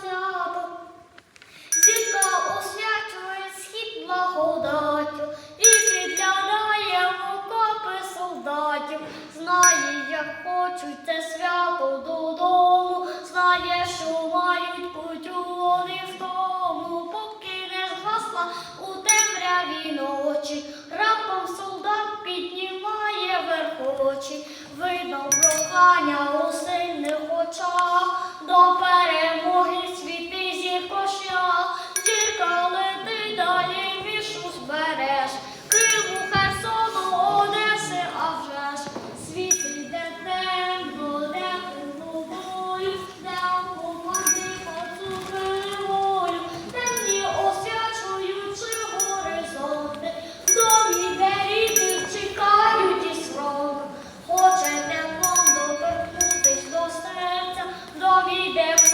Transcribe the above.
свято, зірка освячує схід благодаттю і підглядає окопи солдатів. Знає, як хочуть це свято додому, знає, що мають путь вони в тому, поки не згасла у темряві ночі. Раптом солдат піднімає верхочі, видно прохання осильне. me deu